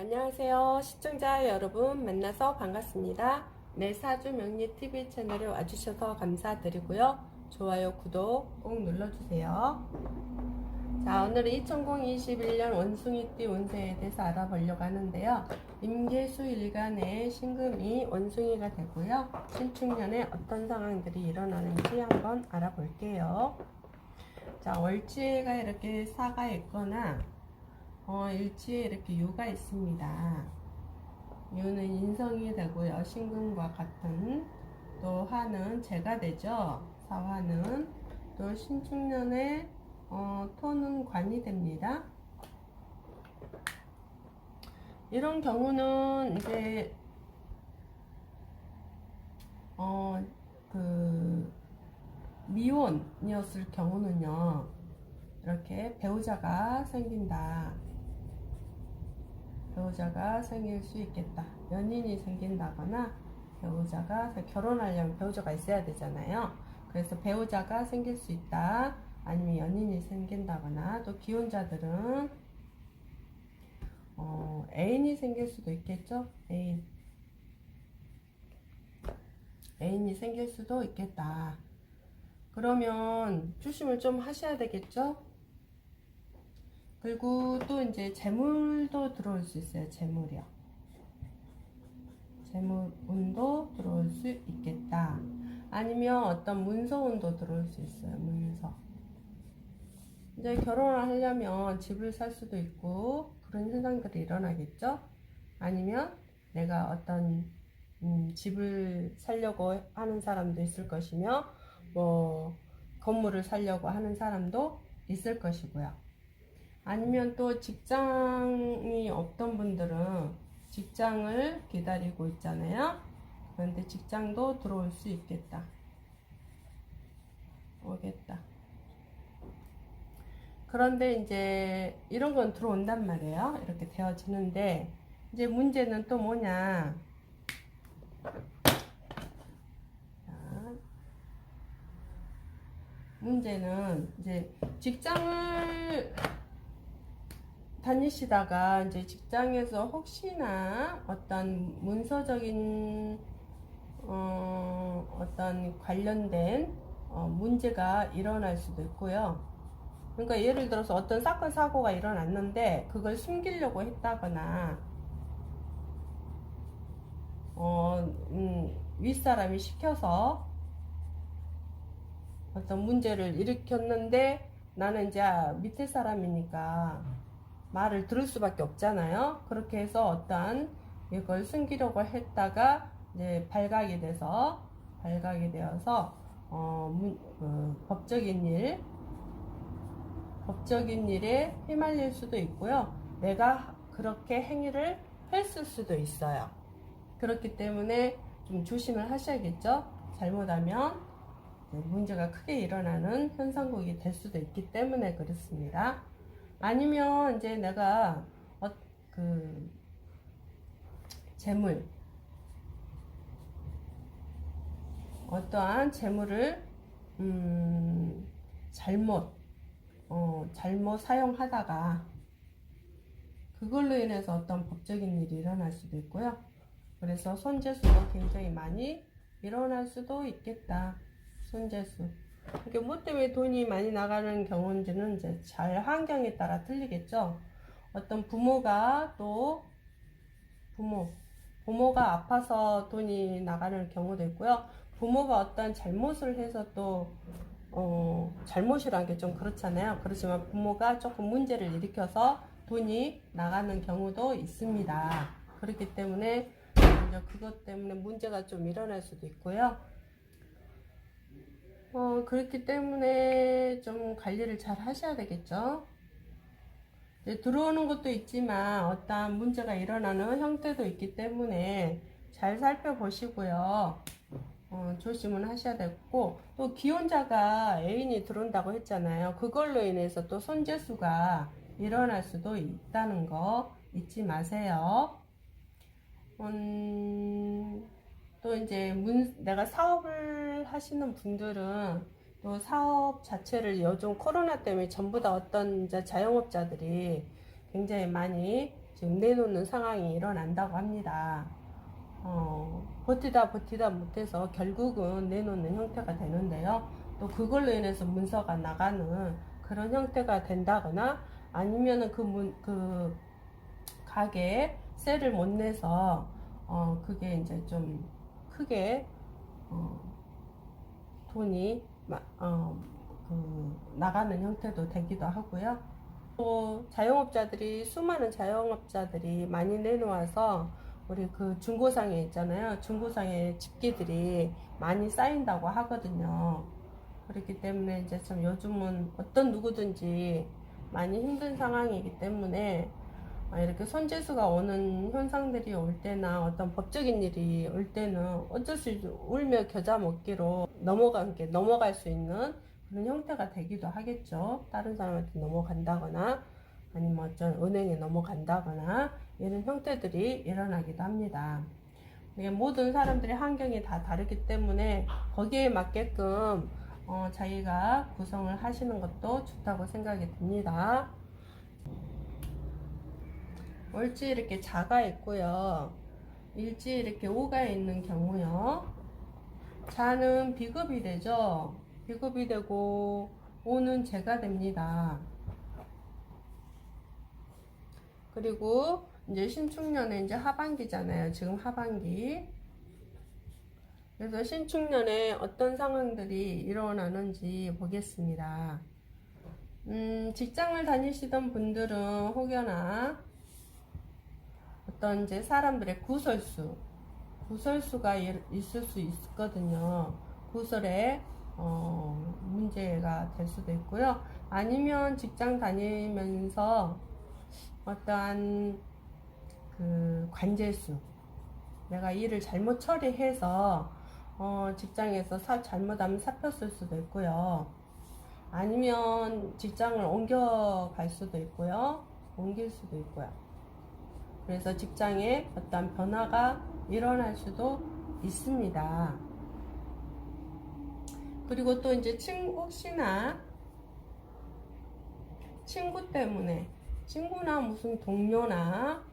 안녕하세요. 시청자 여러분 만나서 반갑습니다. 내 사주 명리 TV 채널에 와주셔서 감사드리고요. 좋아요, 구독 꼭 눌러주세요. 자, 오늘은 2021년 원숭이띠 운세에 대해서 알아보려고 하는데요. 임계수 일간의 신금이 원숭이가 되고요. 신축년에 어떤 상황들이 일어나는지 한번 알아볼게요. 자, 월지가 이렇게 사가 있거나 어, 일지에 이렇게 유가 있습니다. 유는 인성이 되고요. 신금과 같은 또 화는 재가 되죠. 사화는 또 신축년에 어, 토는 관이 됩니다. 이런 경우는 이제 어, 그 미혼이었을 경우는요. 이렇게 배우자가 생긴다. 배우자가 생길 수 있겠다. 연인이 생긴다거나 배우자가 결혼하려면 배우자가 있어야 되잖아요. 그래서 배우자가 생길 수 있다. 아니면 연인이 생긴다거나 또 기혼자들은 어, 애인이 생길 수도 있겠죠. 애인. 애인이 생길 수도 있겠다. 그러면 조심을 좀 하셔야 되겠죠. 그리고 또 이제 재물도 들어올 수 있어요. 재물이요. 재물 운도 들어올 수 있겠다. 아니면 어떤 문서 운도 들어올 수 있어요. 문서. 이제 결혼을 하려면 집을 살 수도 있고 그런 현상들이 일어나겠죠. 아니면 내가 어떤 음, 집을 살려고 하는 사람도 있을 것이며 뭐 건물을 살려고 하는 사람도 있을 것이고요. 아니면 또 직장이 없던 분들은 직장을 기다리고 있잖아요. 그런데 직장도 들어올 수 있겠다. 오겠다. 그런데 이제 이런 건 들어온단 말이에요. 이렇게 되어지는데 이제 문제는 또 뭐냐? 자, 문제는 이제 직장을 다니시다가 이제 직장에서 혹시나 어떤 문서적인 어, 어떤 관련된 어, 문제가 일어날 수도 있고요. 그러니까 예를 들어서 어떤 사건 사고가 일어났는데 그걸 숨기려고 했다거나 어, 음, 윗사람이 시켜서 어떤 문제를 일으켰는데 나는 이제 밑에 사람이니까 말을 들을 수밖에 없잖아요. 그렇게 해서 어떠한 이걸 숨기려고 했다가 이제 발각이 돼서 발각이 되어서 어, 문, 그 법적인 일 법적인 일에 휘말릴 수도 있고요. 내가 그렇게 행위를 했을 수도 있어요. 그렇기 때문에 좀 조심을 하셔야겠죠. 잘못하면 문제가 크게 일어나는 현상국이 될 수도 있기 때문에 그렇습니다. 아니면 이제 내가 어, 그 재물 어떠한 재물을 음, 잘못 어, 잘못 사용하다가 그걸로 인해서 어떤 법적인 일이 일어날 수도 있고요. 그래서 손재수가 굉장히 많이 일어날 수도 있겠다. 손재수. 이게 뭐 때문에 돈이 많이 나가는 경우인지는 이제 잘 환경에 따라 틀리겠죠. 어떤 부모가 또 부모 부모가 아파서 돈이 나가는 경우도 있고요. 부모가 어떤 잘못을 해서 또 어, 잘못이란 게좀 그렇잖아요. 그렇지만 부모가 조금 문제를 일으켜서 돈이 나가는 경우도 있습니다. 그렇기 때문에 그것 때문에 문제가 좀 일어날 수도 있고요. 어, 그렇기 때문에 좀 관리를 잘 하셔야 되겠죠. 들어오는 것도 있지만 어떠한 문제가 일어나는 형태도 있기 때문에 잘 살펴보시고요. 어, 조심은 하셔야 되고 또 기혼자가 애인이 들어온다고 했잖아요. 그걸로 인해서 또 손재수가 일어날 수도 있다는 거 잊지 마세요. 음, 또 이제 문, 내가 사업을 하시는 분들은 또 사업 자체를 요즘 코로나 때문에 전부 다 어떤 이제 자영업자들이 굉장히 많이 지금 내놓는 상황이 일어난다고 합니다. 어, 버티다 버티다 못해서 결국은 내놓는 형태가 되는데요. 또 그걸로 인해서 문서가 나가는 그런 형태가 된다거나 아니면은 그 문, 그 가게에 세를 못 내서 어, 그게 이제 좀 크게 어, 돈이 마- 어, 그 나가는 형태도 되기도 하고요. 또 자영업자들이 수많은 자영업자들이 많이 내놓아서 우리 그 중고상에 있잖아요. 중고상에 집기들이 많이 쌓인다고 하거든요. 그렇기 때문에 이제 참 요즘은 어떤 누구든지 많이 힘든 상황이기 때문에 아, 이렇게 손재수가 오는 현상들이 올 때나 어떤 법적인 일이 올 때는 어쩔 수 없이 울며 겨자 먹기로 넘어간 게 넘어갈 수 있는 그런 형태가 되기도 하겠죠. 다른 사람한테 넘어간다거나 아니면 어떤 은행에 넘어간다거나 이런 형태들이 일어나기도 합니다. 모든 사람들의 환경이 다 다르기 때문에 거기에 맞게끔 어, 자기가 구성을 하시는 것도 좋다고 생각이 듭니다. 월지 이렇게 자가 있고요. 일지 이렇게 오가 있는 경우요. 자는 비급이 되죠. 비급이 되고 오는 재가 됩니다. 그리고 이제 신축년에 이제 하반기잖아요. 지금 하반기. 그래서 신축년에 어떤 상황들이 일어나는지 보겠습니다. 음, 직장을 다니시던 분들은 혹여나 어떤 이제 사람들의 구설수, 구설수가 일- 있을 수 있거든요. 구설에 어, 문제가 될 수도 있고요. 아니면 직장 다니면서 어떠한 그 관제수, 내가 일을 잘못 처리해서 어, 직장에서 사, 잘못하면 쓸 수도 있고요. 아니면 직장을 옮겨갈 수도 있고요. 옮길 수도 있고요. 그래서 직장에 어떤 변화가 일어날 수도 있습니다. 그리고 또 이제 친구, 혹시나 친구 때문에, 친구나 무슨 동료나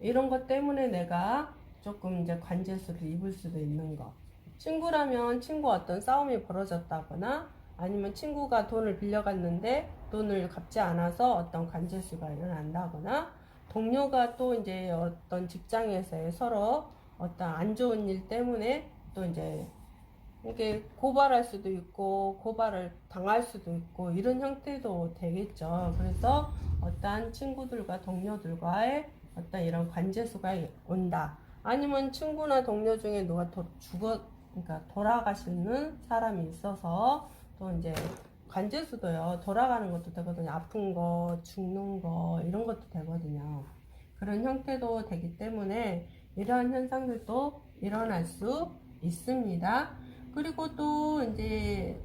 이런 것 때문에 내가 조금 이제 관제수를 입을 수도 있는 거. 친구라면 친구 어떤 싸움이 벌어졌다거나 아니면 친구가 돈을 빌려갔는데 돈을 갚지 않아서 어떤 관제수가 일어난다거나 동료가 또 이제 어떤 직장에서의 서로 어떤 안 좋은 일 때문에 또 이제 이게 고발할 수도 있고 고발을 당할 수도 있고 이런 형태도 되겠죠. 그래서 어떠한 친구들과 동료들과의 어떤 이런 관제수가 온다. 아니면 친구나 동료 중에 누가 도, 죽어 그러니까 돌아가시는 사람이 있어서 또 이제 관제수도요. 돌아가는 것도 되거든요. 아픈 거 죽는 거 이런 것도 되거든요. 그런 형태도 되기 때문에 이러한 현상들도 일어날 수 있습니다. 그리고 또 이제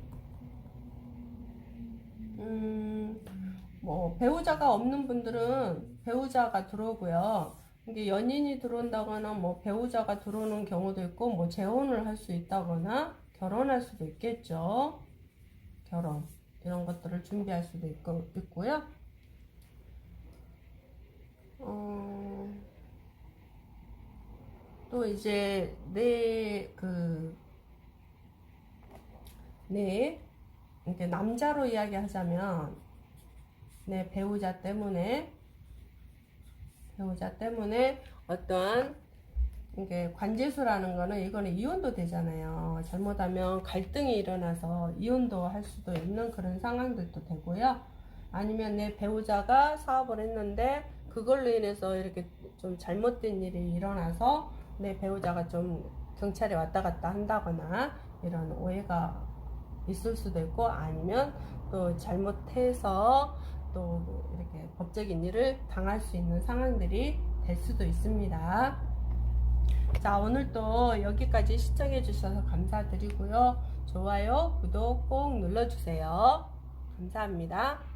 음뭐 배우자가 없는 분들은 배우자가 들어오고요. 이게 연인이 들어온다거나 뭐 배우자가 들어오는 경우도 있고 뭐 재혼을 할 수 있다거나 결혼할 수도 있겠죠. 결혼 이런 것들을 준비할 수도 있고, 있고요. 어, 또 이제 내 그 내 이렇게 남자로 이야기하자면 내 배우자 때문에 배우자 때문에 어떠한 이게 관제수라는 거는 이거는 이혼도 되잖아요. 잘못하면 갈등이 일어나서 이혼도 할 수도 있는 그런 상황들도 되고요. 아니면 내 배우자가 사업을 했는데 그걸로 인해서 이렇게 좀 잘못된 일이 일어나서 내 배우자가 좀 경찰에 왔다 갔다 한다거나 이런 오해가 있을 수도 있고 아니면 또 잘못해서 또 이렇게 법적인 일을 당할 수 있는 상황들이 될 수도 있습니다. 자, 오늘도 여기까지 시청해 주셔서 감사드리고요. 좋아요, 구독 꼭 눌러주세요. 감사합니다.